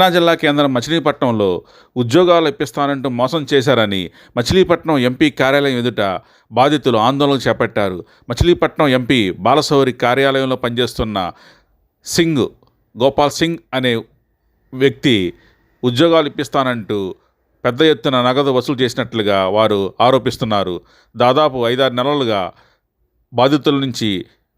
కృష్ణా జిల్లా కేంద్రం మచిలీపట్నంలో ఉద్యోగాలు ఇప్పిస్తానంటూ మోసం చేశారని మచిలీపట్నం ఎంపీ కార్యాలయం ఎదుట బాధితులు ఆందోళన చేపట్టారు. మచిలీపట్నం ఎంపీ బాలసౌరి కార్యాలయంలో పనిచేస్తున్న సింగ్ గోపాల్ సింగ్ అనే వ్యక్తి ఉద్యోగాలు ఇప్పిస్తానంటూ పెద్ద ఎత్తున నగదు వసూలు చేసినట్లుగా వారు ఆరోపిస్తున్నారు. దాదాపు ఐదారు నెలలుగా బాధితుల నుంచి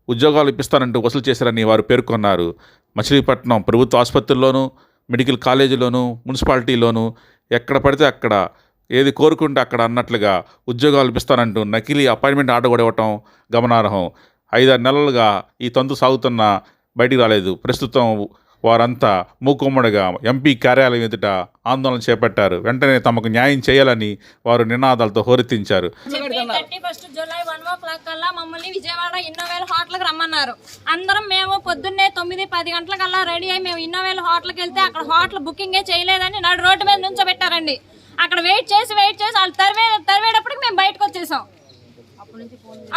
ఉద్యోగాలు ఇప్పిస్తానంటూ వసూలు చేశారని వారు పేర్కొన్నారు. మచిలీపట్నం ప్రభుత్వ ఆసుపత్రుల్లోనూ మెడికల్ కాలేజీలోనూ మున్సిపాలిటీలోనూ ఎక్కడ పడితే అక్కడ ఏది కోరుకుంటే అక్కడ అన్నట్లుగా ఉద్యోగాలు ఇప్పిస్తానంటూ నకిలీ అపాయింట్మెంట్ ఆర్డర్ కూడా ఇవ్వటం గమనార్హం. ఐదారు నెలలుగా ఈ తంతు సాగుతున్న బయటికి రాలేదు. ప్రస్తుతం వారంతా మూకుమ్మడిగా ఎంపీ కార్యాలయం ఎదుట ఆందోళన చేపట్టారు. వెంటనే తమకు న్యాయం చేయాలని వారు నినాదాలతో హోరెత్తించారు. చెప్పి thirty first July one o'clock కల్లా మమ్మల్ని విజయవాడ ఇన్నోవేల్ హోటల్కి రమ్మన్నారు. అందరం మేము పొద్దున్నే తొమ్మిది పది గంటలకల్లా రెడీ అయ్యి మేము ఇన్నోవేల్ హోటల్కి వెళ్తే అక్కడ హోటల్ బుకింగే చేయలేదని నడు రోడ్డు మీద నుంచోబెట్టారండి. అక్కడ వెయిట్ చేసి వెయిట్ చేసి వాళ్ళు తరివే తరివేటప్పటికి మేము బయటకు వచ్చేసాం.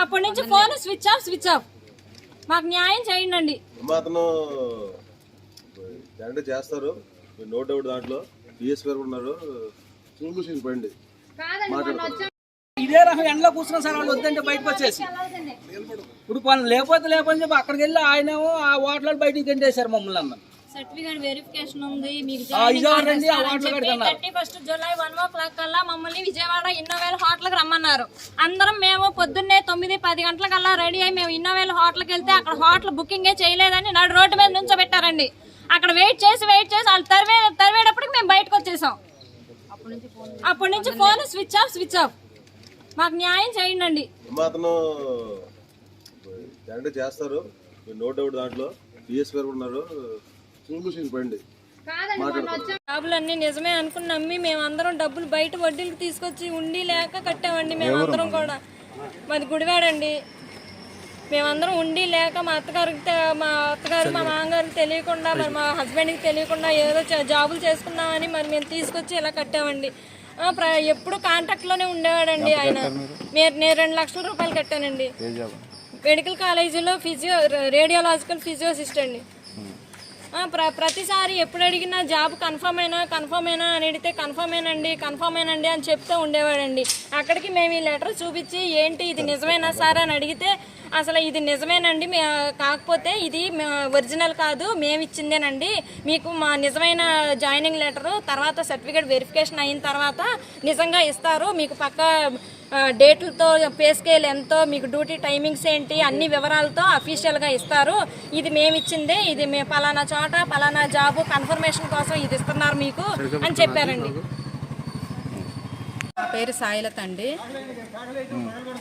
అప్పటి నుంచి phone switch off switch off. మాకు న్యాయం చేయండి గ్యారంటీ చేస్తారు. నో డౌట్ దాంట్లో. గారు కూడా ఉన్నారు. చూసి పోయింది. ఇదే రకం ఎండలో కూర్చున్న సార్ వాళ్ళు వద్దంటే బయటకు వచ్చేసి. ఇప్పుడు పని లేకపోతే లేకపోతే చెప్పి అక్కడికి వెళ్ళి ఆయనేమో ఆ ఓట్లలో బయటికి గంటేశారు మమ్మల్ని అందరం సర్టిఫికేట్ వెరిఫికేషన్ ఉంది. మీకు water. Thirty first July one o'clock కల్లా మమ్మల్ని విజయవాడ ఇన్నోవేల్ హోటల్కి రమ్మన్నారు. అందరం మేము పొద్దున్నే తొమ్మిది పది గంటలకల్లా రెడీ అయ్యి మేము ఇన్నోవేల్ హోటల్కి వెళ్తే అక్కడ హోటల్ బుకింగే చేయలేదని నడు రోడ్డు మీద నుంచోబెట్టారండి. అక్కడ వెయిట్ చేసి వెయిట్ చేసి వాళ్ళు తరివే తరివేటప్పటికి మేము బయటకు వచ్చేసాం. అప్పటి నుంచి phone switch off switch off. మాకు న్యాయం చేయండి అండి చేస్తారు. నో డౌట్ దాంట్లో. గారు ఉన్నారు. పోయింది. నిజమే అనుకుని నమ్మి మేమందరం డబ్బులు బయట వడ్డీలకు తీసుకొచ్చి ఉండి లేక కట్టామండి. మేమందరం కూడా. మాది గుడివాడండి. మేమందరం ఉండి లేక మా అత్తగారికి మా అత్తగారు మా మామగారికి తెలియకుండా మరి మా హస్బెండ్కి తెలియకుండా ఏదో జాబులు చేసుకున్నామని మరి మేము తీసుకొచ్చి ఇలా కట్టామండి. ఎప్పుడు కాంటాక్ట్లోనే ఉండేవాడండి ఆయన. నేను రెండు లక్షల రూపాయలు కట్టానండి. మెడికల్ కాలేజీలో ఫిజియో రేడియోలాజికల్ ఫిజియోసిస్ట్ అండి ప్ర ప్రతిసారి ఎప్పుడు అడిగినా జాబ్ కన్ఫర్మ్ అయినా కన్ఫర్మ్ అయినా అని అడిగితే కన్ఫర్మ్ అయినండి కన్ఫర్మ్ అయినండి అని చెప్తూ ఉండేవాడండి. అక్కడికి మేము ఈ లెటర్ చూపించి ఏంటి ఇది నిజమేనా సార్ అని అడిగితే అసలు ఇది నిజమేనండి మే కాకపోతే ఇది ఒరిజినల్ కాదు మేము ఇచ్చిందేనండి. మీకు మా నిజమైన జాయినింగ్ లెటరు తర్వాత సర్టిఫికేట్ వెరిఫికేషన్ అయిన తర్వాత నిజంగా ఇస్తారు మీకు పక్క డేట్లతో పే స్కేల్ ఎంతో మీకు డ్యూటీ టైమింగ్స్ ఏంటి అన్ని వివరాలతో అఫీషియల్గా ఇస్తారు. ఇది మేము ఇచ్చిందే ఇది మేము పలానా చోట పలానా జాబు కన్ఫర్మేషన్ కోసం ఇది ఇస్తున్నారు మీకు అని చెప్పారండి. నా పేరు సాయిలత అండి.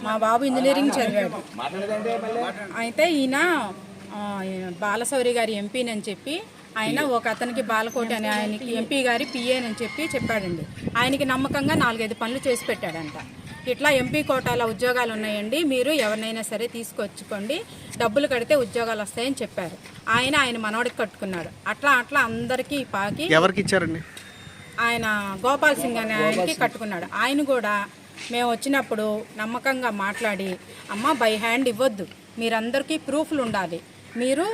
మా బాబు ఇంజనీరింగ్ చదివాడు. అయితే ఈయన బాలశౌరి గారి ఎంపీనని చెప్పి ఆయన ఒక అతనికి బాలకోటి అనే ఆయనకి ఎంపీ గారి పిఏనని చెప్పి చెప్పాడండి. ఆయనకి నమ్మకంగా నాలుగైదు పనులు చేసి పెట్టాడంట. ఇట్లా ఎంపీ కోటాలో ఉద్యోగాలు ఉన్నాయండి. మీరు ఎవరినైనా సరే తీసుకొచ్చుకోండి. డబ్బులు కడితే ఉద్యోగాలు వస్తాయని చెప్పారు. ఆయన ఆయన మనవడికి కట్టుకున్నాడు. అట్లా అట్లా అందరికీ పాకి ఎవరికి ఇచ్చారండి? ఆయన గోపాల్ సింగ్ అనే ఆయనకి కట్టుకున్నాడు. ఆయన కూడా మేము వచ్చినప్పుడు నమ్మకంగా మాట్లాడి అమ్మ బై హ్యాండ్ ఇవ్వద్దు. మీరందరికీ ప్రూఫ్లు ఉండాలి. మీరు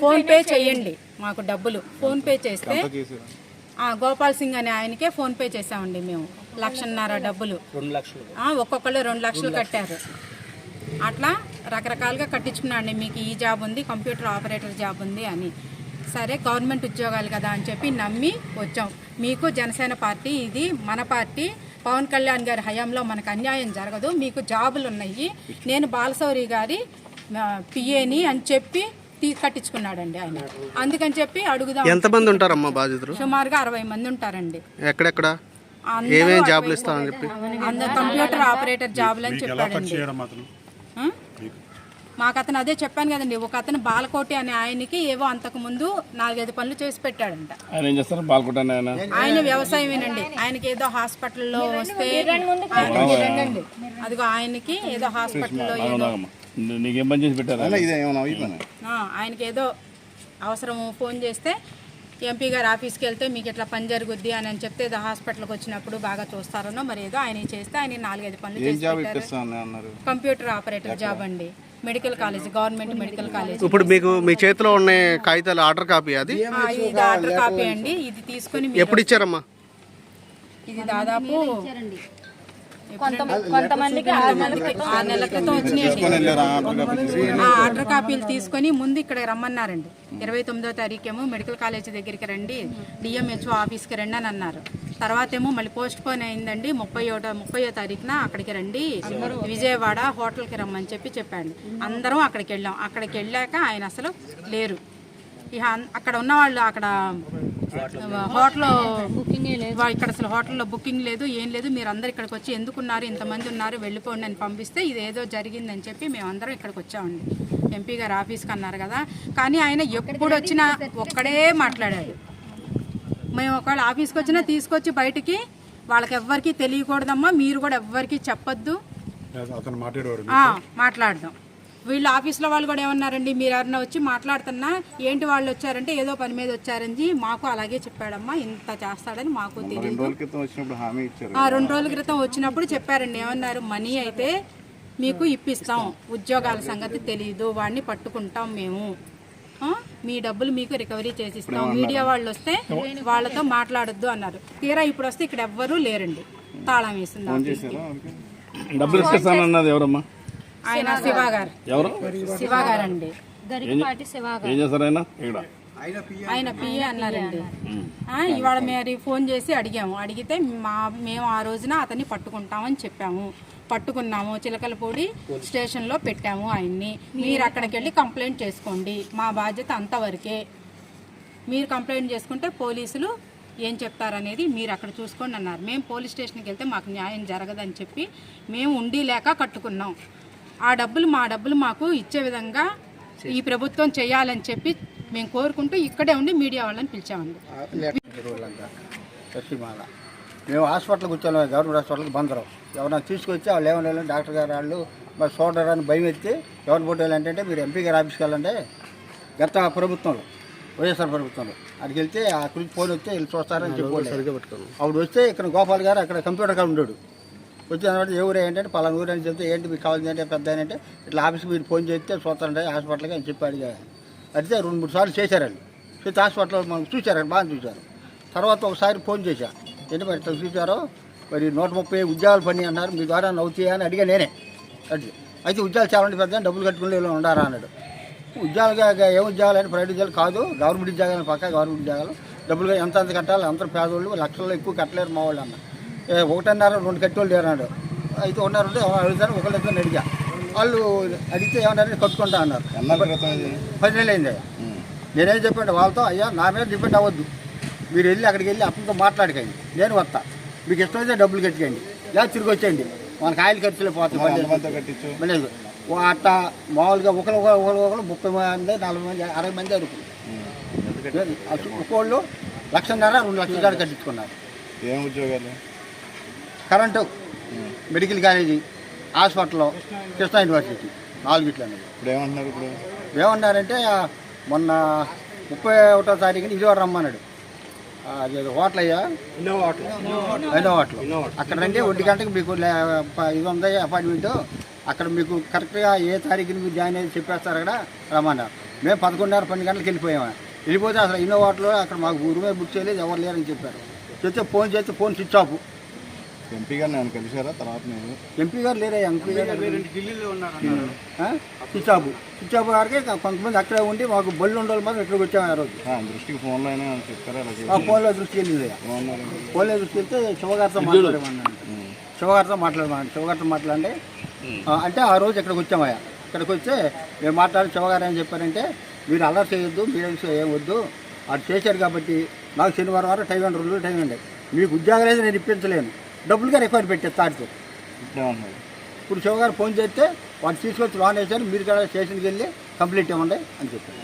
ఫోన్ పే చేయండి. మాకు డబ్బులు. ఫోన్ పే చేస్తే ఆ, గోపాల్ సింగ్ అనే ఆయనకే ఫోన్ పే చేసామండి మేము. లక్షన్నర డబ్బులు. రెండు లక్షలు. ఆ, ఒక్కొక్కళ్ళు రెండు లక్షలు కట్టారు. అట్లా రకరకాలుగా కట్టించుకున్నాండి మీకు ఈ జాబ్ ఉంది కంప్యూటర్ ఆపరేటర్ జాబ్ ఉంది అని. సరే గవర్నమెంట్ ఉద్యోగాలు కదా అని చెప్పి నమ్మి వచ్చాం. మీకు జనసేన పార్టీ ఇది మన పార్టీ. పవన్ కళ్యాణ్ గారి హయాంలో మనకు అన్యాయం జరగదు. మీకు జాబులు ఉన్నాయి. నేను బాలశౌరి గారి పిఏని అని చెప్పి తీ కట్టించుకున్నాడండి ఆయన. అందుకని చెప్పి అడుగుదాం. ఎంతమంది ఉంటారమ్మా బాధితులు? సుమారుగా అరవై మంది ఉంటారండి. ఎక్కడెక్కడ? అందరూ ఏమేం అరవై జాబులు ఇస్తామని చెప్పి? అందరు కంప్యూటర్ ఆపరేటర్ జాబులు అని చెప్పాడండి? మాకు? అతను అదే చెప్పాను కదండి. ఒక అతను బాలకోటి అనే ఆయనకి ఏవో అంతకు ముందు నాలుగైదు పనులు చేసి పెట్టాడంట. ఆయన ఏం చేస్తారు? ఆయన? ఆయన వ్యవసాయమేనండి. ఆయనకి ఏదో హాస్పిటల్లో వస్తే. అదిగో ఆయనకి ఏదో హాస్పిటల్లో ఏదో నీకేం పని చేసి పెట్టారా? ఆ, ఆయనకి ఏదో అవసరము ఫోన్ చేస్తే ఎంపీ గారు ఆఫీస్కి వెళ్తే మీకు ఇట్లా పని జరుగుద్ది అని అని చెప్తే ఏదో హాస్పిటల్కి వచ్చినప్పుడు బాగా చూస్తారనో మరి ఏదో ఆయన చేస్తే ఆయన నాలుగైదు పనులు చేసి. కంప్యూటర్ ఆపరేటర్ జాబ్ అండి. Medical college government medical college. ఇప్పుడు మీకు మీ చేతిలో ఉన్న కాగితాలు ఆర్డర్ కాపీ అది? ఇది ఆర్డర్ కాపీ అండి. ఇది తీసుకొని మీరు- ఎప్పుడు ఇచ్చారమ్మా? ఇది దాదాపు కొంతమందికి ఆరు నెలల క్రితం వచ్చినాయండి ఆ ఆర్డర్ కాపీలు తీసుకొని? ముందు ఇక్కడ రమ్మన్నారండి. ఇరవై తొమ్మిదో తారీఖేమో మెడికల్ కాలేజ్ దగ్గరికి రండి. డిఎంహెచ్ఓ ఆఫీస్కి రండి అని అన్నారు. తర్వాత ఏమో మళ్ళీ పోస్ట్ పోన్ అయిందండి. ముప్పై ఒకటో ముప్పయో తారీఖున అక్కడికి రండి. విజయవాడ హోటల్కి రమ్మని చెప్పి చెప్పాడు. అందరం అక్కడికి వెళ్ళాం. అక్కడికి వెళ్ళాక ఆయన అసలు లేరు. ఇక అక్కడ ఉన్న వాళ్ళు అక్కడ హోటల్ వా- ఇక్కడ అసలు హోటల్లో బుకింగ్ లేదు ఏం లేదు. మీరు అందరు ఇక్కడికి వచ్చి ఎందుకున్నారు ఇంతమంది ఉన్నారు వెళ్ళిపోండి అని పంపిస్తే ఇది ఏదో జరిగిందని చెప్పి మేమందరం ఇక్కడికి వచ్చామండి. ఎంపీ గారు ఆఫీస్కి అన్నారు కదా. కానీ ఆయన ఎప్పుడు వచ్చినా ఒక్కడే మాట్లాడాడు. మేము ఒకవేళ ఆఫీస్కి వచ్చినా తీసుకొచ్చి బయటికి వాళ్ళకి ఎవ్వరికీ తెలియకూడదమ్మా మీరు కూడా ఎవ్వరికీ చెప్పొద్దు. ఆ, మాట్లాడదాం. వీళ్ళు ఆఫీస్లో వాళ్ళు కూడా ఏమన్నారండి మీరు ఎవరన్నా వచ్చి మాట్లాడుతున్నా ఏంటి వాళ్ళు వచ్చారంటే ఏదో పని మీద వచ్చారని మాకు అలాగే చెప్పాడమ్మా ఇంత చేస్తాడని మాకు తెలియదు ఆ, రెండు రోజుల క్రితం వచ్చినప్పుడు చెప్పారండి ఏమన్నారు మనీ అయితే మీకు ఇప్పిస్తాం ఉద్యోగాల సంగతి తెలియదు వాడిని పట్టుకుంటాం మేము. మీ డబ్బులు మీకు రికవరీ చేసి ఇస్తాం మీడియా వాళ్ళు వస్తే వాళ్ళతో మాట్లాడొద్దు అన్నారు. తీరా ఇప్పుడు వస్తే ఇక్కడ ఎవ్వరూ లేరండి తాళం వేసింది. డబ్బులు ఇస్తానన్నది ఎవరమ్మా? ఆయన శివ గారు ఎవరు? శివ గారండి గరికపాటి శివ ఏం చేస్తారు ఆయన? ఇక్కడ ఆయన పిఏ అన్నారండి. ఆ, ఇవాళ మరి ఫోన్ చేసి అడిగాము. అడిగితే మా మేము ఆ రోజున అతన్ని పట్టుకుంటామని చెప్పాము. పట్టుకున్నాము చిలకలపూడి స్టేషన్లో పెట్టాము ఆయన్ని. మీరు అక్కడికి వెళ్ళి కంప్లైంట్ చేసుకోండి. మా బాధ్యత అంతవరకే. మీరు కంప్లైంట్ చేసుకుంటే పోలీసులు ఏం చెప్తారనేది మీరు అక్కడ చూసుకోండి అన్నారు. మేము పోలీస్ స్టేషన్కి వెళ్తే మాకు న్యాయం జరగదని చెప్పి మేము ఉండి లేక కట్టుకున్నాం. ఆ డబ్బులు మా డబ్బులు మాకు ఇచ్చే విధంగా ఈ ప్రభుత్వం చేయాలని చెప్పి మేము కోరుకుంటూ ఇక్కడే ఉండి మీడియా వాళ్ళని పిలిచామండి. మేము హాస్పిటల్కి వచ్చాము గవర్నమెంట్ హాస్పిటల్కి బందరం. ఎవరైనా తీసుకొచ్చి వాళ్ళు ఏమన్నా డాక్టర్ గారు వాళ్ళు మరి చూడరు అని భయం ఎత్తి ఎవరిని పోటీ అంటే మీరు ఎంపీ గారి ఆఫీస్కి వెళ్ళండి. గత ప్రభుత్వంలో వైఎస్ఆర్ ప్రభుత్వంలో. అక్కడికి వెళ్తే అక్కడి నుంచి ఫోన్ వస్తే వీళ్ళు చూస్తారని చెప్పి అప్పుడు వస్తే ఇక్కడ గోపాల్ గారు అక్కడ కంప్యూటర్ కాడ ఉన్నాడు వచ్చిన తర్వాత ఏ ఊరు ఏంటంటే పలానా ఊరు అని చెప్తే ఏంటి మీకు కావాల్సింది అంటే పెద్ద అంటే ఇట్లా ఆఫీస్కి మీరు ఫోన్ చేస్తే చూస్తారంటే హాస్పిటల్కి అని చెప్పి అడిగా అడిగితే రెండు మూడు సార్లు చేశారండి. చేస్తే హాస్పిటల్లో మనం చూశారండి బాగా చూశారు. తర్వాత ఒకసారి ఫోన్ చేశా. ఏంటి మరి ఇట్లా చూశారో? మరి నూట ముప్పై ఉద్యోగాలు పని అన్నారు మీ ద్వారా అవుతాయా అని అడిగా నేనే. అడిగి. అయితే ఉద్యోగాలు చాలా పెద్ద డబ్బులు కట్టుకుని ఉండారా అన్నాడు. ఉద్యోగాలు ఏ ఉద్యోగాలు అంటే ప్రైవేట్ ఉద్యోగాలు కాదు గవర్నమెంట్ ఉద్యోగాలు పక్క గవర్నమెంట్ ఉద్యోగాలు. డబ్బులు ఎంత ఎంత కట్టాలి అందరూ పేదోళ్ళు లక్షల్లో ఎక్కువ కట్టలేరు మా వాళ్ళు అన్నారు. ఒకటిన్నర రెండు కట్టేవాళ్ళు లేరు అన్నాడు అయితే ఉన్నారంటే అడుగుతారు? ఒకళ్ళిద్దరు అడిగా. వాళ్ళు అడిగితే ఏమన్నారంటే కట్టుకుంటా అన్నారు. పది నెలలు అయింది. నేనేం చెప్పాను? వాళ్ళతో అయ్యా నా మీద డిపెండ్ అవ్వద్దు. మీరు వెళ్ళి అక్కడికి వెళ్ళి అప్పటితో మాట్లాడకండి. నేను వస్తా. మీకు ఇష్టమైతే డబ్బులు కట్టుకోండి. లేదా తిరిగి వచ్చేయండి. మనకి ఆయిల్ ఖర్చులు పోతాయి అట్ట మామూలుగా ఒకరు ఒకరు ఒకరు ముప్పై మంది నలభై మంది అరవై మంది అరుకు ఒక్కోళ్ళు లక్షన్నర రెండు లక్షల కట్టించుకున్నారు. ఏం ఉద్యోగాలు? Current medical college hospital Krishna university నాలుగిట్లు అనేది. ఇప్పుడు ఏమంటున్నారు ఇప్పుడు? ఏమన్నారంటే మొన్న ముప్పై ఒకటో తారీఖున ఇదివాడు రమ్మన్నాడు. ఆ, అదేదో హోటల్ అయ్యా? ఐదో హోటల్. అక్కడ రండి ఒంటి గంటకి మీకు ఇది ఉంది అపాయింట్మెంట్? అక్కడ మీకు కరెక్ట్గా ఏ తారీఖున మీరు జాయిన్ అయ్యి చెప్పేస్తారు అక్కడ రమ్మన్నారు. మేము పదకొండున్నర పన్నెండు గంటలకు వెళ్ళిపోయాము వెళ్ళిపోతే అసలు ఇన్నో హోటల్ అక్కడ మాకు రూమే బుక్ చేయలేదు ఎవరు లేరని చెప్పారు. చెప్తే ఫోన్ చేస్తే ఫోన్ స్విచ్ ఆఫ్. ఎంపీ గారు నేను కలిశారా? తర్వాత నేను ఎంపీ గారు లేరే ఎంపీ గారు? స్విచ్ ఆఫ్ స్విచ్ ఆఫ్ గారికి కొంతమంది అక్కడే ఉండి మాకు బళ్ళు ఉండాలి మాత్రం ఇక్కడికి వచ్చాము ఆ రోజు. దృష్టికి ఫోన్లో అయినా చెప్తారా ఫోన్లో దృష్టి వెళ్ళింది ఫోన్లో దృష్టి వెళ్తే శివగారితో మాట్లాడమన్నాను శివగారితో మాట్లాడమన్నాను శివగారితో మాట్లాడండి అంటే ఆ రోజు ఇక్కడికి వచ్చామయ్యా ఇక్కడికి వస్తే మేము మాట్లాడి శివగారు ఏం చెప్పారంటే మీరు అల్లరి చేయొద్దు మీడియంస్ ఏం వద్దు అది చేశారు కాబట్టి నాకు శనివారం వారం టైం అండి రెండు రోజులు టైం అండి మీకు ఉద్యోగాలు అయితే నేను ఇప్పించలేను. డబ్బులుగా రిక్వైర్ పెట్టే తాడితో ఇప్పుడు శివగారు ఫోన్ చేస్తే వాడు తీసుకొచ్చి లోన్ వేశారు మీరు కూడా స్టేషన్కి వెళ్ళి కంప్లీట్ ఇవ్వండి అని చెప్పారు.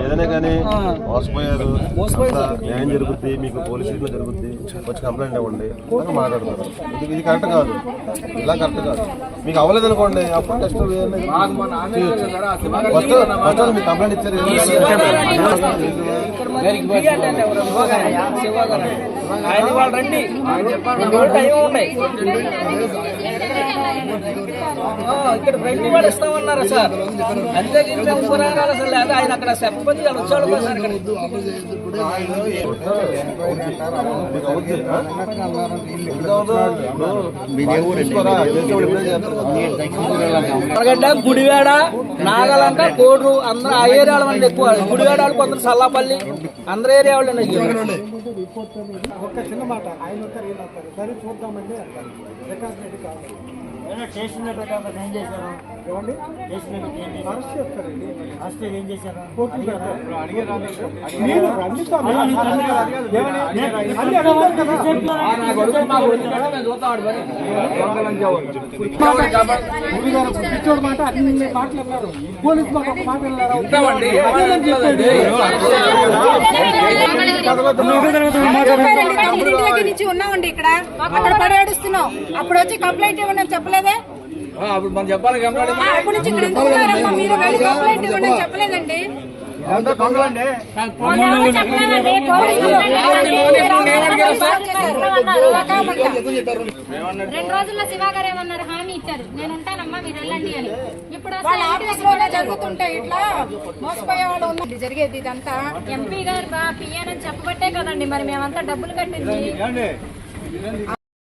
ఏదైనా కానీ మోసపోయారు న్యాయం జరుగుద్ది మీకు పోలీస్ స్టేషన్లో జరుగుద్ది వచ్చి కంప్లైంట్ ఇవ్వండి అని మాట్లాడతారు. ఇది ఇది కరెక్ట్ కాదు. ఇలా కరెక్ట్ కాదు. మీకు అవ్వలేదు అనుకోండి అప్పుడు నెక్స్ట్ ఫస్ట్ ఫస్ట్ మీకు కంప్లైంట్ ఇచ్చారు రండి ఇక్కడ రెండు కూడా ఇస్తామన్నారా సార్ అంతేగాని మేము పురాణాలు అసలు లేదు ఆయన అక్కడ చెప్పని వచ్చాడు కదా సార్ ఇక్కడ ఆ? గుడివాడ నాగలంక కోడ్రు అందరూ ఆ ఏరియా వాళ్ళు ఎక్కువ. గుడివాడ వాళ్ళు కొందరు సల్లాపల్లి అందరు ఏరియా వాళ్ళు ఒక్క చిన్న మాట ఆయన సరే చూద్దామంటే రికార్డ్ కావాలి. స్టేషన్ ప్రకారం ఏం చేశారు? ఏమండి? అరెస్ట్ చేస్తారండి. అరెస్ట్ ఏం చేశారు? కోర్టు మీరు రండి స్వామి. ఏమని? అన్ని అడుగుతారు కదా. గుడిగారు పిచ్చోడు మాట అన్ని మాటలు అన్నారు. పోలీస్ ఒక మాట అన్నారు. ఉన్నామండి ఇక్కడ. అక్కడ పడేడుస్తున్నాం. అప్పుడు వచ్చి కంప్లైంట్ ఇవ్వండి అని చెప్పలేదే? అప్పుడు మనం చెప్పాలి కంప్లైంట్ ఆ, అప్పటి నుంచి ఇక్కడ ఎందుకు ఉన్నారమ్మా? మీరు వెళ్ళి కంప్లైంట్ ఇవ్వండి అని చెప్పలేదండి. రెండు రోజుల్లో శివాగారు ఏమన్నారు? హామీ ఇచ్చారు. నేను ఉంటానమ్మా మీరు వెళ్ళండి అని. ఇప్పుడు వాళ్ళ ఆఫీస్లోనే జరుగుతుంటే ఇట్లా మోసపోయే వాళ్ళు ఉన్నారు జరిగేది ఇదంతా. ఎంపీ గారు బా పియ్యానని చెప్పబట్టే కదండి మరి మేమంతా డబ్బులు కట్టింది.